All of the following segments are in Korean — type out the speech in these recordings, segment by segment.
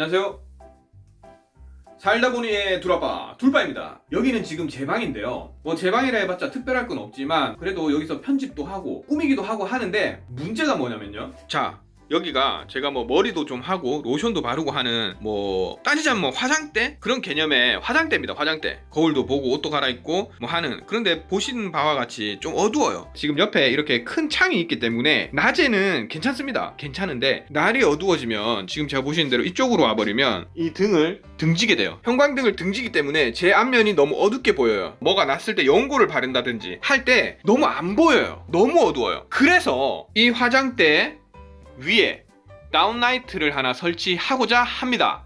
안녕하세요. 살다 보니의 둘아빠 둘바입니다. 여기는 지금 제 방인데요. 뭐 제 방이라 해봤자 특별할 건 없지만 그래도 여기서 편집도 하고 꾸미기도 하고 하는데 문제가 뭐냐면요. 자 여기가 제가 뭐 머리도 좀 하고 로션도 바르고 하는 뭐 따지자면 뭐 화장대? 그런 개념의 화장대입니다 화장대. 거울도 보고 옷도 갈아입고 뭐 하는. 그런데 보시는 바와 같이 좀 어두워요. 지금 옆에 이렇게 큰 창이 있기 때문에 낮에는 괜찮습니다. 괜찮은데 날이 어두워지면 지금 제가 보시는 대로 이쪽으로 와버리면 이 등을 등지게 돼요. 형광등을 등지기 때문에 제 앞면이 너무 어둡게 보여요. 뭐가 났을 때 연고를 바른다든지 할 때 너무 안 보여요. 너무 어두워요. 그래서 이 화장대 위에 다운라이트를 하나 설치하고자 합니다.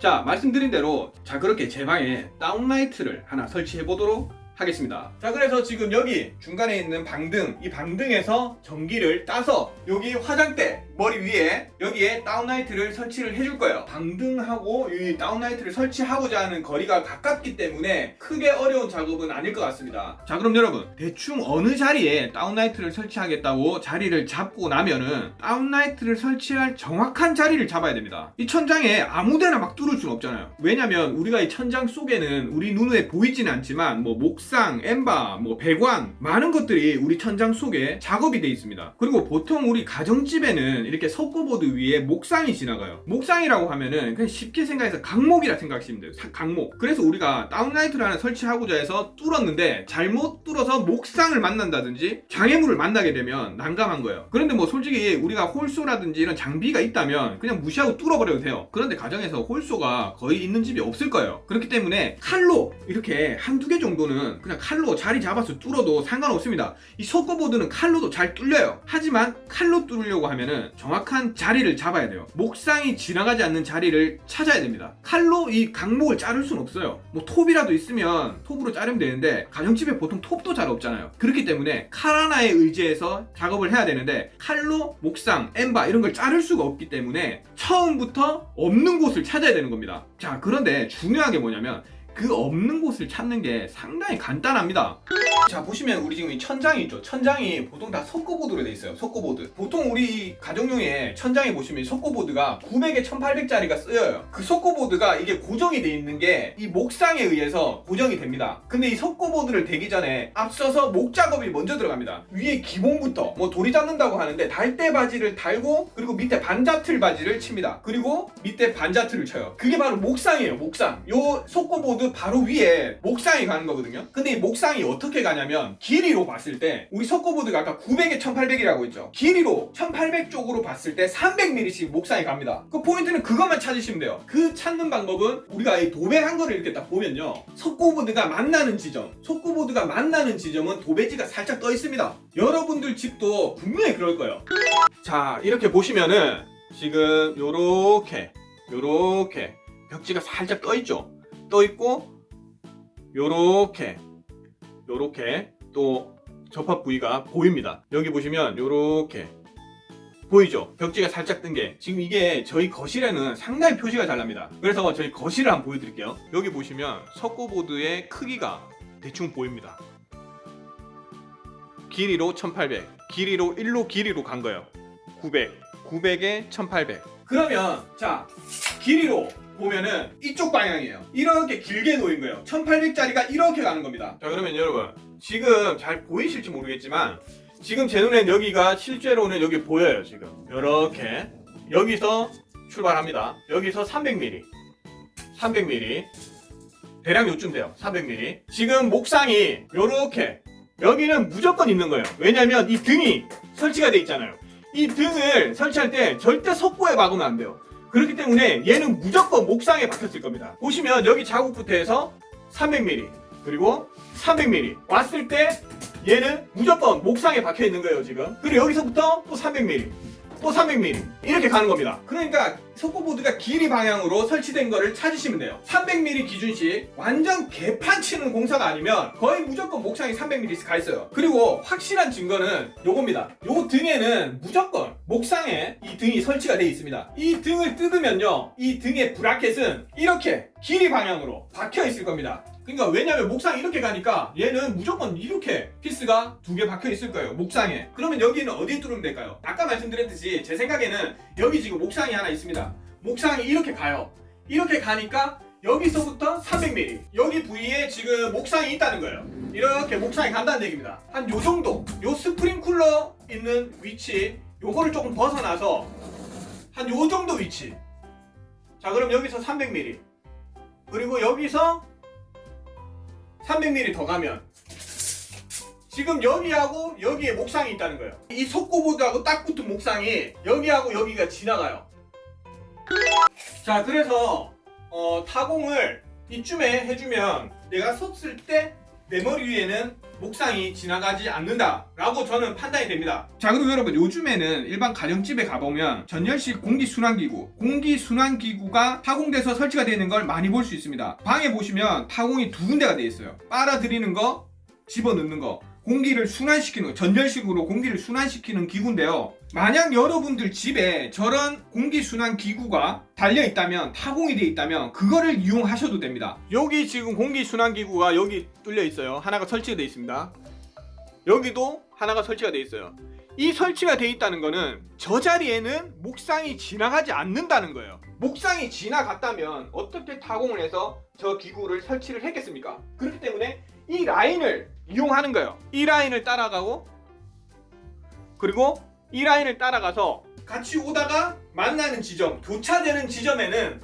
자, 말씀드린 대로 자 그렇게 제 방에 다운라이트를 하나 설치해 보도록 하겠습니다. 자, 그래서 지금 여기 중간에 있는 방등, 이 방등에서 전기를 따서 여기 화장대 머리 위에 여기에 다운라이트를 설치를 해줄 거예요. 방등하고 이 다운라이트를 설치하고자 하는 거리가 가깝기 때문에 크게 어려운 작업은 아닐 것 같습니다. 자, 그럼 여러분 대충 어느 자리에 다운라이트를 설치하겠다고 자리를 잡고 나면은 다운라이트를 설치할 정확한 자리를 잡아야 됩니다. 이 천장에 아무데나 막 뚫을 수는 없잖아요. 왜냐면 우리가 이 천장 속에는 우리 눈에 보이지는 않지만 뭐 목상, 엠바, 뭐 배관 많은 것들이 우리 천장 속에 작업이 돼 있습니다. 그리고 보통 우리 가정집에는 이렇게 석고보드 위에 목상이 지나가요. 목상이라고 하면은 그냥 쉽게 생각해서 강목이라 생각하시면 돼요. 사- 강목. 그래서 우리가 다운라이트를 하나 설치하고자 해서 뚫었는데 잘못 뚫어서 목상을 만난다든지 장애물을 만나게 되면 난감한 거예요. 그런데 뭐 솔직히 우리가 홀소라든지 이런 장비가 있다면 그냥 무시하고 뚫어버려도 돼요. 그런데 가정에서 홀소가 거의 있는 집이 없을 거예요. 그렇기 때문에 칼로 이렇게 한두 개 정도는 그냥 칼로 자리 잡아서 뚫어도 상관없습니다. 이 석고보드는 칼로도 잘 뚫려요. 하지만 칼로 뚫으려고 하면은 정확한 자리를 잡아야 돼요. 목상이 지나가지 않는 자리를 찾아야 됩니다. 칼로 이 강목을 자를 수는 없어요. 뭐 톱이라도 있으면 톱으로 자르면 되는데 가정집에 보통 톱도 잘 없잖아요. 그렇기 때문에 칼 하나에 의지해서 작업을 해야 되는데 칼로 목상, 엠바 이런 걸 자를 수가 없기 때문에 처음부터 없는 곳을 찾아야 되는 겁니다. 자, 그런데 중요한 게 뭐냐면 그 없는 곳을 찾는 게 상당히 간단합니다. 자 보시면 우리 지금 이 천장이 있죠? 천장이 보통 다 석고보드로 돼 있어요 석고보드. 보통 우리 가정용에 천장에 보시면 이 석고보드가 900에 1800짜리가 쓰여요. 그 석고보드가 이게 고정이 돼 있는 게 이 목상에 의해서 고정이 됩니다. 근데 이 석고보드를 대기 전에 앞서서 목 작업이 먼저 들어갑니다. 위에 기본부터 뭐 돌이 잡는다고 하는데 달대 바지를 달고 그리고 밑에 반자틀 바지를 칩니다. 그리고 밑에 반자틀을 쳐요. 그게 바로 목상이에요 목상. 요 석고보드 바로 위에 목상이 가는 거거든요. 근데 이 목상이 어떻게 가냐면 길이로 봤을 때 우리 석고보드가 아까 900에 1800이라고 했죠. 길이로 1800 쪽으로 봤을 때 300mm씩 목상이 갑니다. 그 포인트는 그것만 찾으시면 돼요. 그 찾는 방법은 우리가 이 도배한 거를 이렇게 딱 보면요. 석고보드가 만나는 지점 석고보드가 만나는 지점은 도배지가 살짝 떠 있습니다. 여러분들 집도 분명히 그럴 거예요. 자 이렇게 보시면은 지금 요렇게 요렇게 벽지가 살짝 떠 있죠 떠 있고 요렇게 요렇게 또 접합 부위가 보입니다. 여기 보시면 요렇게 보이죠? 벽지가 살짝 뜬 게 지금 이게 저희 거실에는 상당히 표시가 잘 납니다. 그래서 저희 거실을 한번 보여드릴게요. 여기 보시면 석고보드의 크기가 대충 보입니다. 길이로 1800, 길이로 1로 길이로 간 거예요. 900, 900에 1800. 그러면 자 길이로 보면은 이쪽 방향이에요. 이렇게 길게 놓인 거예요. 1800짜리가 이렇게 가는 겁니다. 자, 그러면 여러분, 지금 잘 보이실지 모르겠지만, 지금 제 눈엔 여기가 실제로는 여기 보여요, 지금. 이렇게. 여기서 출발합니다. 여기서 300mm. 300mm. 대략 요쯤 돼요. 300mm. 지금 목상이 요렇게. 여기는 무조건 있는 거예요. 왜냐면 이 등이 설치가 돼 있잖아요. 이 등을 설치할 때 절대 석고에 박으면 안 돼요. 그렇기 때문에 얘는 무조건 목상에 박혔을 겁니다. 보시면 여기 자국부터 해서 300mm 그리고 300mm 왔을 때 얘는 무조건 목상에 박혀 있는 거예요 지금. 그리고 여기서부터 또 300mm 또 300mm 이렇게 가는 겁니다. 그러니까 속고보드가 길이 방향으로 설치된 거를 찾으시면 돼요. 300mm 기준씩 완전 개판 치는 공사가 아니면 거의 무조건 목상이 300mm 가 있어요. 그리고 확실한 증거는 요겁니다. 요 등에는 무조건 목상에 이 등이 설치가 되어 있습니다. 이 등을 뜯으면요. 이 등의 브라켓은 이렇게 길이 방향으로 박혀 있을 겁니다. 그러니까 왜냐면 목상이 이렇게 가니까 얘는 무조건 이렇게 피스가 두 개 박혀 있을 거예요 목상에 그러면 여기는 어디에 뚫으면 될까요? 아까 말씀드렸듯이 제 생각에는 여기 지금 목상이 하나 있습니다 목상이 이렇게 가요. 이렇게 가니까 여기서부터 300mm 여기 부위에 지금 목상이 있다는 거예요. 이렇게 목상이 간다는 얘기입니다. 한 요 정도 요 스프링 쿨러 있는 위치 요거를 조금 벗어나서 한 요 정도 위치 자 그럼 여기서 300mm 그리고 여기서 300mm 더 가면 지금 여기하고 여기에 목상이 있다는 거예요. 이 속고보드하고 딱 붙은 목상이 여기하고 여기가 지나가요. 자, 그래서 어, 타공을 이쯤에 해주면 내가 섰을 때 내 머리 위에는 목상이 지나가지 않는다라고 저는 판단이 됩니다. 자, 그리고 여러분 요즘에는 일반 가정집에 가보면 전열식 공기순환기구, 공기순환기구가 타공돼서 설치가 되어 있는 걸 많이 볼 수 있습니다. 방에 보시면 타공이 두 군데가 되어 있어요. 빨아들이는 거, 집어넣는 거. 공기를 순환시키는 전열식으로 공기를 순환시키는 기구인데요. 만약 여러분들 집에 저런 공기 순환 기구가 달려 있다면 타공이 되어 있다면 그거를 이용하셔도 됩니다. 여기 지금 공기 순환 기구가 여기 뚫려 있어요. 하나가 설치가 되어 있습니다. 여기도 하나가 설치가 되어 있어요. 이 설치가 되어 있다는 거는 저 자리에는 목상이 지나가지 않는다는 거예요. 목상이 지나갔다면 어떻게 타공을 해서 저 기구를 설치를 했겠습니까? 그렇기 때문에 이 라인을 이용하는 거예요. 이 라인을 따라가고 그리고 이 라인을 따라가서 같이 오다가 만나는 지점, 교차되는 지점에는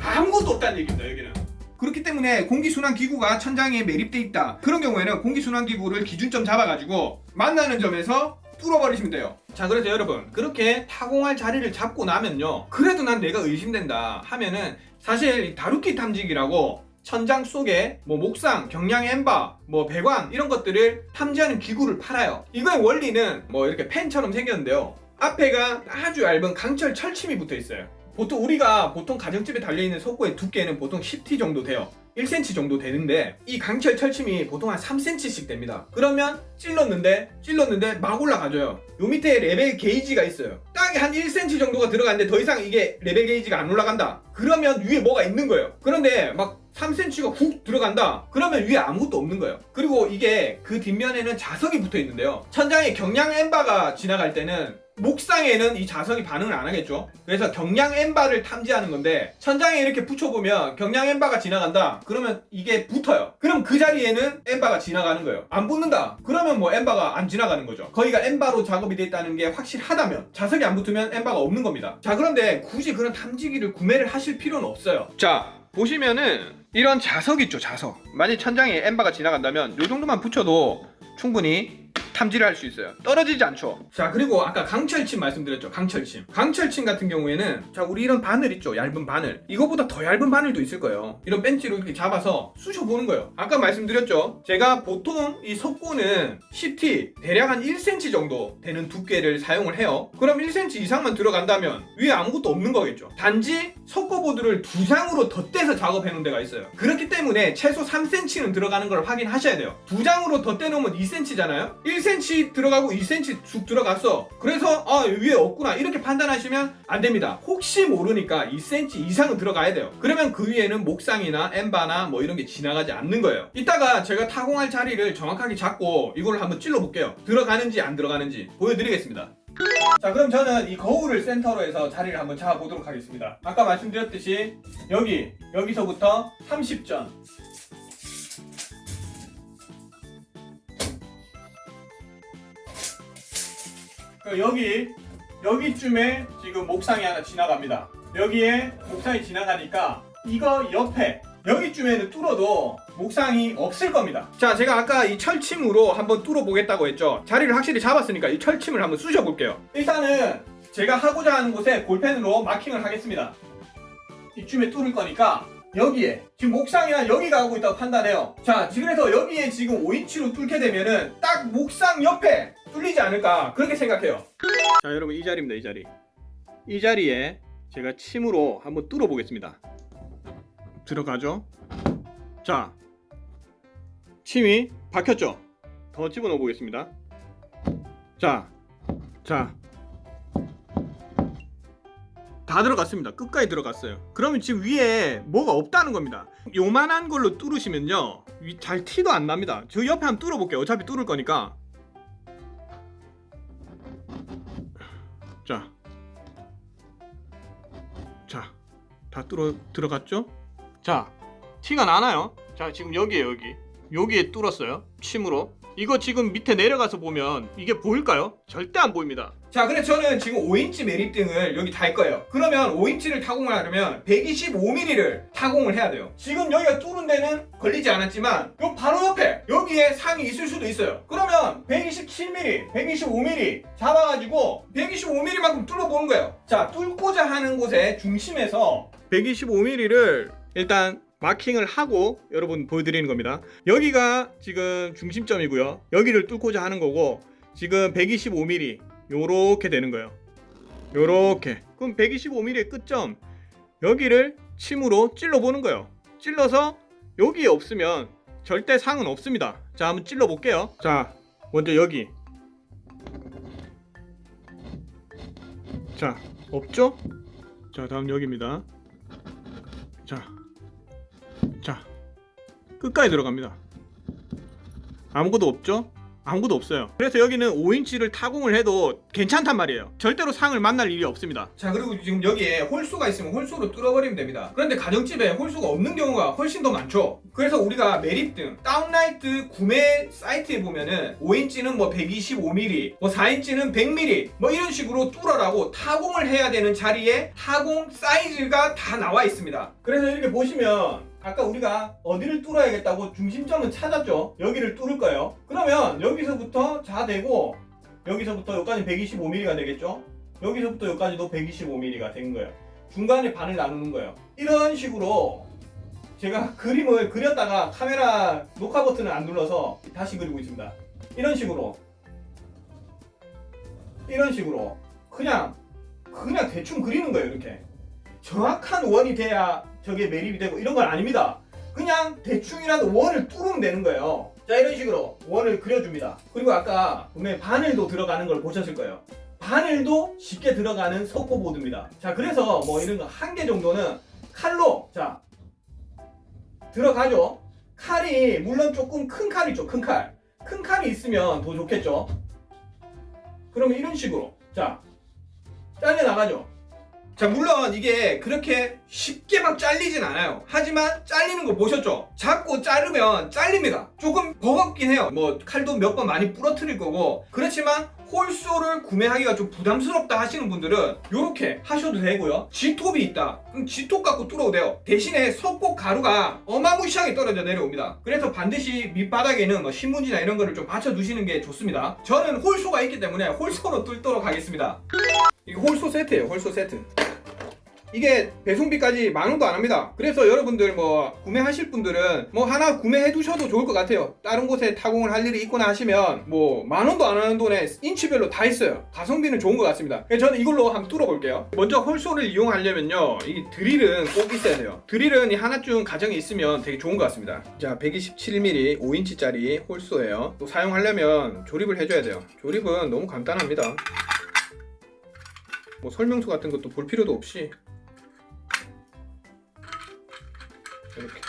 아무것도 없다는 얘기입니다. 여기는. 그렇기 때문에 공기순환 기구가 천장에 매립돼 있다. 그런 경우에는 공기순환 기구를 기준점 잡아가지고 만나는 점에서 뚫어버리시면 돼요. 자, 그래서 여러분 그렇게 타공할 자리를 잡고 나면요. 그래도 난 내가 의심된다 하면은 사실 이 다루키 탐지기라고 천장 속에 뭐 목상, 경량 엠바, 뭐 배관 이런 것들을 탐지하는 기구를 팔아요. 이거의 원리는 뭐 이렇게 펜처럼 생겼는데요. 앞에가 아주 얇은 강철 철침이 붙어 있어요. 보통 우리가 보통 가정집에 달려있는 속고의 두께는 보통 10T 정도 돼요. 1cm 정도 되는데 이 강철 철침이 보통 한 3cm씩 됩니다. 그러면 찔렀는데 찔렀는데 막 올라가져요. 요 밑에 레벨 게이지가 있어요. 딱 한 1cm 정도가 들어갔는데 더 이상 이게 레벨 게이지가 안 올라간다. 그러면 위에 뭐가 있는 거예요. 그런데 막 3cm가 훅 들어간다. 그러면 위에 아무것도 없는 거예요. 그리고 이게 그 뒷면에는 자석이 붙어 있는데요. 천장에 경량 엠바가 지나갈 때는 목상에는 이 자석이 반응을 안 하겠죠. 그래서 경량 엠바를 탐지하는 건데 천장에 이렇게 붙여보면 경량 엠바가 지나간다. 그러면 이게 붙어요. 그럼 그 자리에는 엠바가 지나가는 거예요. 안 붙는다. 그러면 뭐 엠바가 안 지나가는 거죠. 거기가 엠바로 작업이 돼 있다는 게 확실하다면 자석이 안 붙으면 엠바가 없는 겁니다. 자 그런데 굳이 그런 탐지기를 구매를 하실 필요는 없어요. 자 보시면은 이런 자석 있죠 자석. 만약 천장에 엠바가 지나간다면 이 정도만 붙여도 충분히 탐지를 할 수 있어요. 떨어지지 않죠. 자, 그리고 아까 강철침 말씀드렸죠. 강철침. 강철침 같은 경우에는 자, 우리 이런 바늘 있죠. 얇은 바늘. 이거보다 더 얇은 바늘도 있을 거예요. 이런 벤치로 이렇게 잡아서 쑤셔 보는 거예요. 아까 말씀드렸죠. 제가 보통 이 속고는 10T 대략 한 1cm 정도 되는 두께를 사용을 해요. 그럼 1cm 이상만 들어간다면 위에 아무것도 없는 거겠죠. 단지 속고보드를 두 장으로 덧대서 작업해 놓은 데가 있어요. 그렇기 때문에 최소 3cm는 들어가는 걸 확인하셔야 돼요. 두 장으로 덧대 놓으면 2cm잖아요. 1cm 들어가고 2cm 쑥 들어갔어. 그래서 아 위에 없구나 이렇게 판단하시면 안 됩니다. 혹시 모르니까 2cm 이상은 들어가야 돼요. 그러면 그 위에는 목상이나 엠바나 뭐 이런 게 지나가지 않는 거예요. 이따가 제가 타공할 자리를 정확하게 잡고 이걸 한번 찔러 볼게요. 들어가는지 안 들어가는지 보여드리겠습니다. 자 그럼 저는 이 거울을 센터로 해서 자리를 한번 잡아보도록 하겠습니다 아까 말씀드렸듯이 여기 여기서부터 30전 여기 여기쯤에 지금 목상이 하나 지나갑니다 여기에 목상이 지나가니까 이거 옆에 여기쯤에는 뚫어도 목상이 없을 겁니다. 자, 제가 아까 이 철침으로 한번 뚫어 보겠다고 했죠. 자리를 확실히 잡았으니까 이 철침을 한번 쑤셔 볼게요. 일단은 제가 하고자 하는 곳에 볼펜으로 마킹을 하겠습니다. 이쯤에 뚫을 거니까 여기에 지금 목상이랑 여기가 하고 있다고 판단해요. 자, 그래서 여기에 지금 5인치로 뚫게 되면은 딱 목상 옆에 뚫리지 않을까 그렇게 생각해요. 자, 여러분 이 자리입니다. 이 자리. 이 자리에 제가 침으로 한번 뚫어 보겠습니다. 들어가죠. 자, 침이 박혔죠? 더 집어넣어 보겠습니다. 자, 자. 다 들어갔습니다. 끝까지 들어갔어요. 그러면 지금 위에 뭐가 없다는 겁니다. 요만한 걸로 뚫으시면요. 위- 잘 티도 안 납니다. 저 옆에 한번 뚫어볼게요. 어차피 뚫을 거니까. 다 뚫어 들어갔죠? 자, 티가 나나요? 자, 지금 여기에 여기. 여기에 뚫었어요. 침으로. 이거 지금 밑에 내려가서 보면 이게 보일까요? 절대 안 보입니다. 자, 그래서 저는 지금 5인치 매립등을 여기 달 거예요. 그러면 5인치를 타공을 하려면 125mm를 타공을 해야 돼요. 지금 여기가 뚫은 데는 걸리지 않았지만 요 바로 옆에 여기에 상이 있을 수도 있어요. 그러면 127mm, 125mm 잡아가지고 125mm만큼 뚫어보는 거예요. 자, 뚫고자 하는 곳의 중심에서 125mm를 일단 마킹을 하고 여러분 보여드리는 겁니다. 여기가 지금 중심점이고요. 여기를 뚫고자 하는 거고 지금 125mm 요렇게 되는 거예요. 요렇게. 그럼 125mm의 끝점 여기를 침으로 찔러 보는 거예요. 찔러서 여기에 없으면 절대 상은 없습니다. 자, 한번 찔러 볼게요. 자, 먼저 여기. 자, 없죠? 자, 다음 여기입니다. 끝까지 들어갑니다. 아무것도 없죠? 아무것도 없어요. 그래서 여기는 5인치를 타공을 해도 괜찮단 말이에요. 절대로 상을 만날 일이 없습니다. 자, 그리고 지금 여기에 홀수가 있으면 홀수로 뚫어버리면 됩니다. 그런데 가정집에 홀수가 없는 경우가 훨씬 더 많죠. 그래서 우리가 매립 등, 다운라이트 구매 사이트에 보면은 5인치는 뭐 125mm, 뭐 4인치는 100mm, 뭐 이런 식으로 뚫어라고 타공을 해야 되는 자리에 타공 사이즈가 다 나와 있습니다. 그래서 이렇게 보시면 아까 우리가 어디를 뚫어야겠다고 중심점은 찾았죠. 여기를 뚫을 거예요. 그러면 여기서부터 자 되고 여기서부터 여기까지 125mm가 되겠죠. 여기서부터 여기까지도 125mm가 된 거예요. 중간에 반을 나누는 거예요. 이런 식으로 제가 그림을 그렸다가 카메라 녹화 버튼을 안 눌러서 다시 그리고 있습니다. 이런 식으로 이런 식으로 그냥 그냥 대충 그리는 거예요. 이렇게 정확한 원이 돼야 저게 매립이 되고 이런 건 아닙니다. 그냥 대충이라도 원을 뚫으면 되는 거예요. 자 이런 식으로 원을 그려줍니다. 그리고 아까 분명히 바늘도 들어가는 걸 보셨을 거예요. 바늘도 쉽게 들어가는 석고보드입니다. 자 그래서 뭐 이런 거 한 개 정도는 칼로 자 들어가죠. 칼이 물론 조금 큰 칼이죠. 큰 칼. 큰 칼이 있으면 더 좋겠죠. 그러면 이런 식으로 자 잘려 나가죠. 자 물론 이게 그렇게 쉽게 막 잘리진 않아요. 하지만 잘리는 거 보셨죠? 잡고 자르면 잘립니다. 조금 버겁긴 해요. 뭐 칼도 몇 번 많이 부러뜨릴 거고. 그렇지만 홀소를 구매하기가 좀 부담스럽다 하시는 분들은 이렇게 하셔도 되고요. G톱이 있다. 그럼 G톱 갖고 뚫어도 돼요. 대신에 석고 가루가 어마무시하게 떨어져 내려옵니다. 그래서 반드시 밑바닥에는 뭐 신문지나 이런 거를 좀 받쳐 두시는 게 좋습니다. 저는 홀소가 있기 때문에 홀소로 뚫도록 하겠습니다 이게 홀소 세트예요 홀소 세트 이게 배송비까지 만 원도 안 합니다. 그래서 여러분들 뭐 구매하실 분들은 뭐 하나 구매해 두셔도 좋을 것 같아요. 다른 곳에 타공을 할 일이 있거나 하시면 뭐 만 원도 안 하는 돈에 인치별로 다 있어요. 가성비는 좋은 것 같습니다. 그래서 저는 이걸로 한번 뚫어볼게요. 먼저 홀소를 이용하려면요. 이 드릴은 꼭 있어야 돼요. 드릴은 이 하나쯤 가정에 있으면 되게 좋은 것 같습니다. 자, 127mm 5인치짜리 홀소예요. 또 사용하려면 조립을 해줘야 돼요. 조립은 너무 간단합니다. 뭐 설명서 같은 것도 볼 필요도 없이 이렇게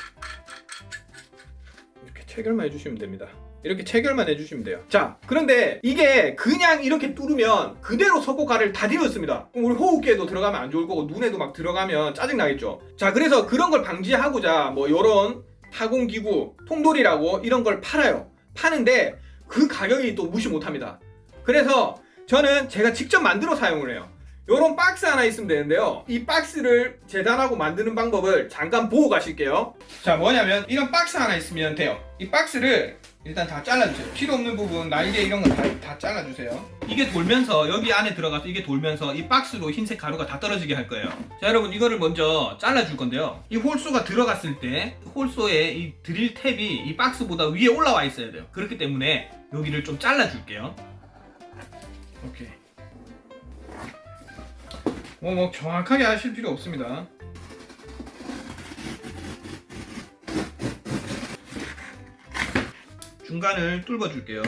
이렇게 체결만 해주시면 됩니다. 이렇게 체결만 해주시면 돼요. 자, 그런데 이게 그냥 이렇게 뚫으면 그대로 석고가를 다 뒤넣습니다. 그럼 우리 호흡기에도 들어가면 안 좋을 거고 눈에도 막 들어가면 짜증 나겠죠. 자, 그래서 그런 걸 방지하고자 뭐 요런 타공기구, 통돌이라고 이런 걸 팔아요. 파는데 그 가격이 또 무시 못합니다. 그래서 저는 제가 직접 만들어 사용을 해요. 요런 박스 하나 있으면 되는데요. 이 박스를 재단하고 만드는 방법을 잠깐 보고 가실게요. 자, 뭐냐면 이런 박스 하나 있으면 돼요. 이 박스를 일단 다 잘라주세요. 필요 없는 부분, 날개 이런 거다다 잘라주세요. 이게 돌면서 여기 안에 들어가서 이게 돌면서 이 박스로 흰색 가루가 다 떨어지게 할 거예요. 자, 여러분 이거를 먼저 잘라줄 건데요. 이 홀소가 들어갔을 때 홀소에 이 드릴 탭이 이 박스보다 위에 올라와 있어야 돼요. 그렇기 때문에 여기를 좀 잘라줄게요. 오케이. 뭐, 뭐 정확하게 하실 필요 없습니다. 중간을 뚫어 줄게요.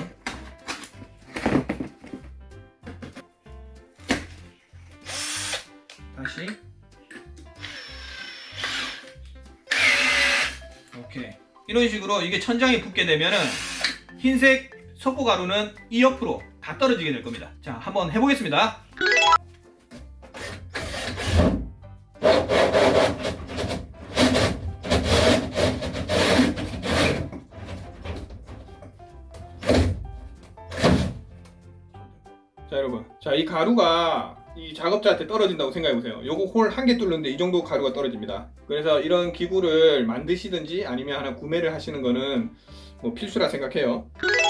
다시. 오케이. 이런 식으로 이게 천장에 붙게 되면은 흰색 석고 가루는 이 옆으로 다 떨어지게 될 겁니다. 자, 한번 해보겠습니다. 가루가 이 작업자한테 떨어진다고 생각해 보세요. 요거 홀 한 개 뚫는데 이 정도 가루가 떨어집니다. 그래서 이런 기구를 만드시든지 아니면 하나 구매를 하시는 거는 뭐 필수라 생각해요.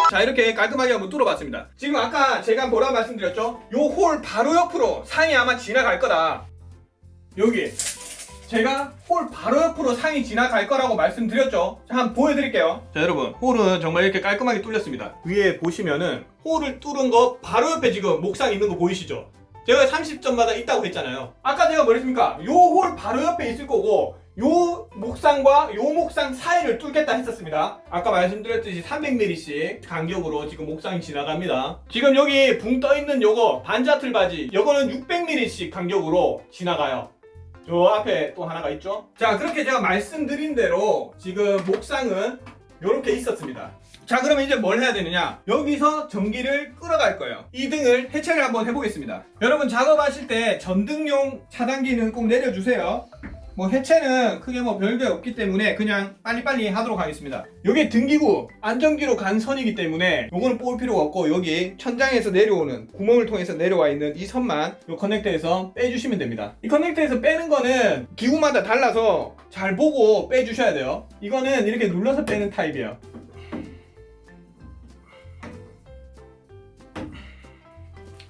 자, 이렇게 깔끔하게 한번 뚫어봤습니다. 지금 아까 제가 뭐라 말씀드렸죠? 요 홀 바로 옆으로 상이 아마 지나갈 거다. 여기 제가 홀 바로 옆으로 상이 지나갈 거라고 말씀드렸죠. 자, 한번 보여드릴게요. 자, 여러분, 홀은 정말 이렇게 깔끔하게 뚫렸습니다. 위에 보시면은 홀을 뚫은 거 바로 옆에 지금 목상 있는 거 보이시죠? 제가 30점마다 있다고 했잖아요. 아까 제가 뭐랬습니까? 요 홀 바로 옆에 있을 거고, 요 목상과 요 목상 사이를 뚫겠다 했었습니다. 아까 말씀드렸듯이 300mm씩 간격으로 지금 목상이 지나갑니다. 지금 여기 붕 떠 있는 요거 반자틀 바지, 요거는 600mm씩 간격으로 지나가요. 저 앞에 또 하나가 있죠? 자, 그렇게 제가 말씀드린 대로 지금 목상은 이렇게 있었습니다. 자, 그러면 이제 뭘 해야 되느냐? 여기서 전기를 끌어갈 거예요. 이 등을 해체를 한번 해보겠습니다. 여러분 작업하실 때 전등용 차단기는 꼭 내려주세요. 뭐 해체는 크게 뭐 별게 없기 때문에 그냥 빨리빨리 하도록 하겠습니다. 여기 등기구 안전기로 간 선이기 때문에 요거는 뽑을 필요가 없고 여기 천장에서 내려오는 구멍을 통해서 내려와 있는 이 선만 요 커넥터에서 빼주시면 됩니다. 이 커넥터에서 빼는 거는 기구마다 달라서 잘 보고 빼주셔야 돼요. 이거는 이렇게 눌러서 빼는 타입이에요.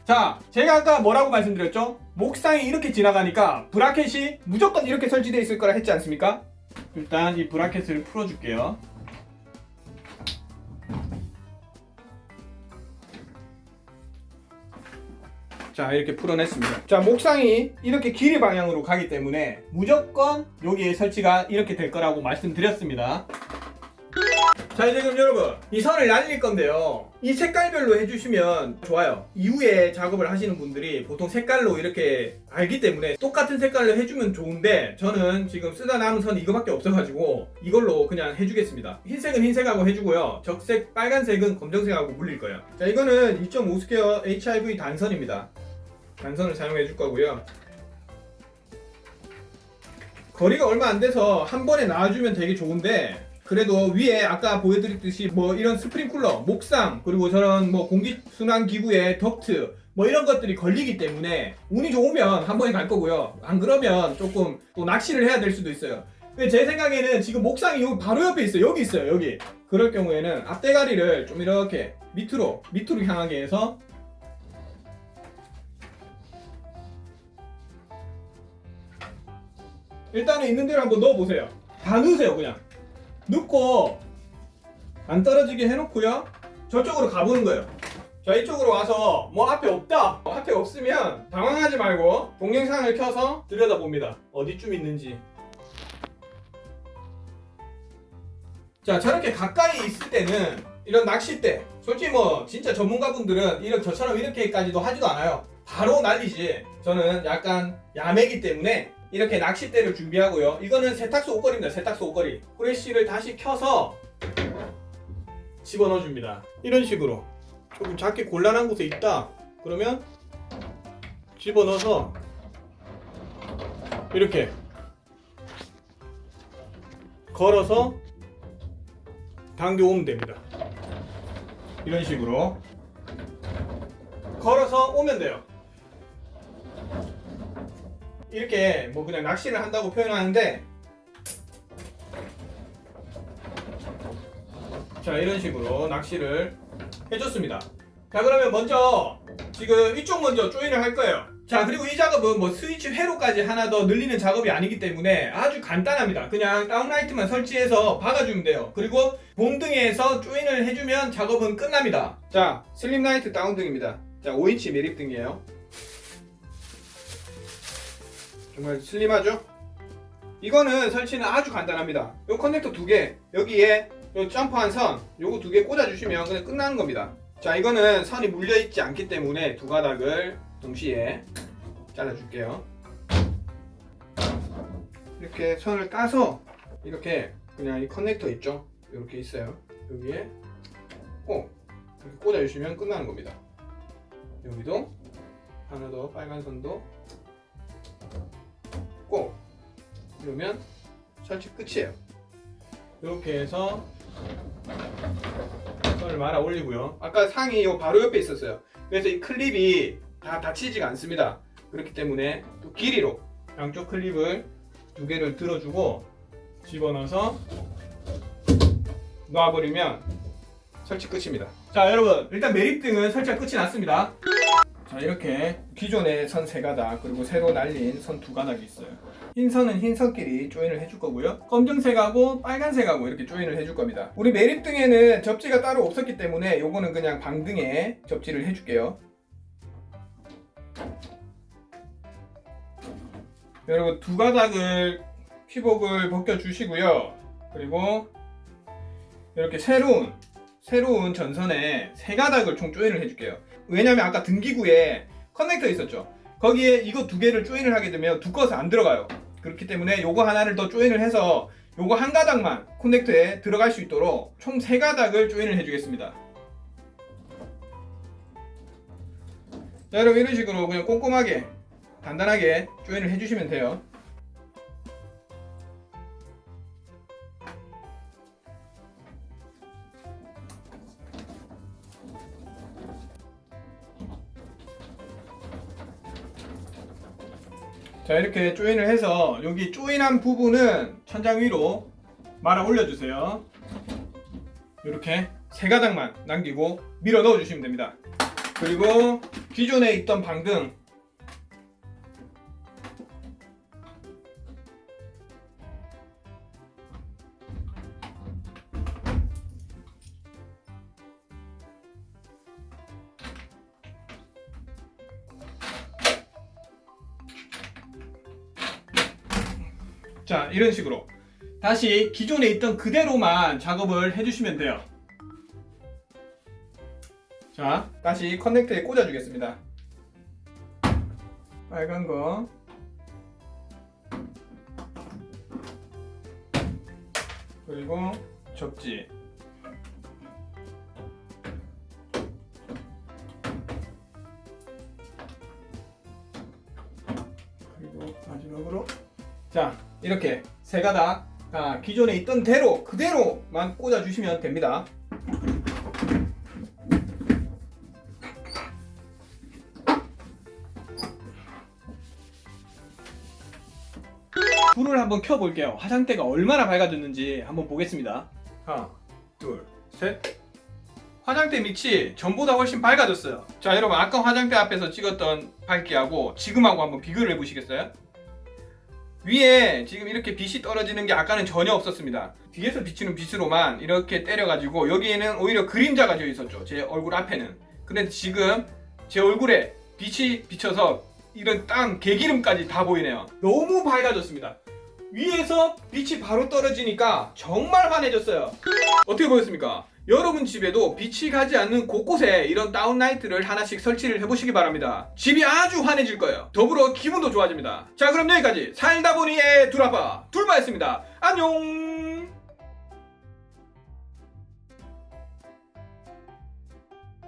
자, 제가 아까 뭐라고 말씀드렸죠? 목상이 이렇게 지나가니까 브라켓이 무조건 이렇게 설치되어 있을 거라 했지 않습니까? 일단 이 브라켓을 풀어줄게요. 자 이렇게 풀어냈습니다 자 목상이 이렇게 길이 방향으로 가기 때문에 무조건 여기에 설치가 이렇게 될 거라고 말씀드렸습니다 자 이제 그럼 여러분 이 선을 날릴 건데요. 이 색깔별로 해주시면 좋아요. 이후에 작업을 하시는 분들이 보통 색깔로 이렇게 알기 때문에 똑같은 색깔로 해주면 좋은데 저는 지금 쓰다 남은 선이 이거밖에 없어가지고 이걸로 그냥 해주겠습니다. 흰색은 흰색하고 해주고요. 적색 빨간색은 검정색하고 물릴 거예요. 자 이거는 2.5 스퀘어 HIV 단선입니다. 단선을 사용해 줄 거고요. 거리가 얼마 안 돼서 한 번에 나와주면 되게 좋은데 그래도 위에 아까 보여드렸듯이 뭐 이런 스프링 쿨러, 목상 그리고 저런 뭐 공기순환 기구의 덕트 뭐 이런 것들이 걸리기 때문에 운이 좋으면 한 번에 갈 거고요. 안 그러면 조금 또 낚시를 해야 될 수도 있어요. 근데 제 생각에는 지금 목상이 여기 바로 옆에 있어요. 여기 있어요. 여기. 그럴 경우에는 앞대가리를 좀 이렇게 밑으로 밑으로 향하게 해서 일단은 있는 대로 한번 넣어보세요. 다 넣으세요, 그냥. 넣고 안 떨어지게 해놓고요. 저쪽으로 가보는 거예요. 자, 이쪽으로 와서 뭐 앞에 없다. 앞에 없으면 당황하지 말고 동영상을 켜서 들여다봅니다. 어디쯤 있는지. 자, 저렇게 가까이 있을 때는 이런 낚싯대, 솔직히 뭐 진짜 전문가분들은 이렇게 저처럼 이렇게까지도 하지도 않아요. 바로 날리지. 저는 약간 야매기 때문에 이렇게 낚싯대를 준비하고요. 이거는 세탁소 옷걸이입니다. 세탁소 옷걸이. 후레쉬를 다시 켜서 집어넣어 줍니다. 이런 식으로 조금 작게 곤란한 곳에 있다. 그러면 집어넣어서 이렇게 걸어서 당겨오면 됩니다. 이런 식으로 걸어서 오면 돼요. 이렇게 뭐 그냥 낚시를 한다고 표현하는데 자 이런 식으로 낚시를 해줬습니다. 자 그러면 먼저 지금 이쪽 먼저 조인을 할 거예요. 자 그리고 이 작업은 뭐 스위치 회로까지 하나 더 늘리는 작업이 아니기 때문에 아주 간단합니다. 그냥 다운라이트만 설치해서 박아주면 돼요. 그리고 봄등에서 조인을 해주면 작업은 끝납니다. 자 슬림라이트 다운등입니다. 자 5인치 매립등이에요 정말 슬림하죠? 이거는 설치는 아주 간단합니다. 요 커넥터 두 개, 여기에 요 점프한 선, 요거 두 개 꽂아주시면 그냥 끝나는 겁니다. 자, 이거는 선이 물려있지 않기 때문에 두 가닥을 동시에 잘라줄게요. 이렇게 선을 따서 이렇게 그냥 이 커넥터 있죠? 이렇게 있어요. 여기에 꼭 이렇게 꽂아주시면 끝나는 겁니다. 여기도 하나 더 빨간 선도 꼭 이러면 설치 끝이에요. 이렇게 해서 선을 말아 올리고요. 아까 상이 요 바로 옆에 있었어요. 그래서 이 클립이 다 닫히지가 않습니다. 그렇기 때문에 또 길이로 양쪽 클립을 두 개를 들어주고 집어넣어서 놔버리면 설치 끝입니다. 자 여러분 일단 매립등은 설치가 끝이 났습니다. 자 이렇게 기존의 선 세 가닥 그리고 새로 날린 선 두 가닥이 있어요. 흰 선은 흰 선끼리 조인을 해줄 거고요. 검정색하고 빨간색하고 이렇게 조인을 해줄 겁니다. 우리 매립등에는 접지가 따로 없었기 때문에 요거는 그냥 방등에 접지를 해줄게요. 여러분 두 가닥을 피복을 벗겨 주시고요. 그리고 이렇게 새로운 새로운 전선에 세 가닥을 총 조인을 해줄게요. 왜냐면 아까 등기구에 커넥터 있었죠. 거기에 이거 두 개를 조인을 하게 되면 두꺼워서 안 들어가요. 그렇기 때문에 요거 하나를 더 조인을 해서 요거 한 가닥만 커넥터에 들어갈 수 있도록 총 세 가닥을 조인을 해주겠습니다. 자, 여러분 이런 식으로 그냥 꼼꼼하게 단단하게 조인을 해주시면 돼요. 자 이렇게 조인을 해서 여기 조인한 부분은 천장 위로 말아 올려주세요. 이렇게 세 가닥만 남기고 밀어 넣어 주시면 됩니다. 그리고 기존에 있던 방등 이런 식으로. 다시 기존에 있던 그대로만 작업을 해주시면 돼요. 자 다시 커넥터에 꽂아 주겠습니다. 빨간 거. 그리고 접지. 그리고 마지막으로. 자 이렇게 세 가닥 아, 기존에 있던 대로 그대로만 꽂아 주시면 됩니다. 불을 한번 켜볼게요. 화장대가 얼마나 밝아졌는지 한번 보겠습니다. 하나, 둘, 셋. 화장대 밑이 전보다 훨씬 밝아졌어요. 자, 여러분 아까 화장대 앞에서 찍었던 밝기하고 지금하고 한번 비교를 해보시겠어요? 위에 지금 이렇게 빛이 떨어지는 게 아까는 전혀 없었습니다. 뒤에서 비치는 빛으로만 이렇게 때려가지고 여기에는 오히려 그림자가 져 있었죠. 제 얼굴 앞에는. 근데 지금 제 얼굴에 빛이 비쳐서 이런 땅 개기름까지 다 보이네요. 너무 밝아졌습니다. 위에서 빛이 바로 떨어지니까 정말 환해졌어요. 어떻게 보였습니까? 여러분 집에도 빛이 가지 않는 곳곳에 이런 다운라이트를 하나씩 설치를 해보시기 바랍니다. 집이 아주 환해질 거예요. 더불어 기분도 좋아집니다. 자 그럼 여기까지 살다 보니의 둘아빠 둘바였습니다. 안녕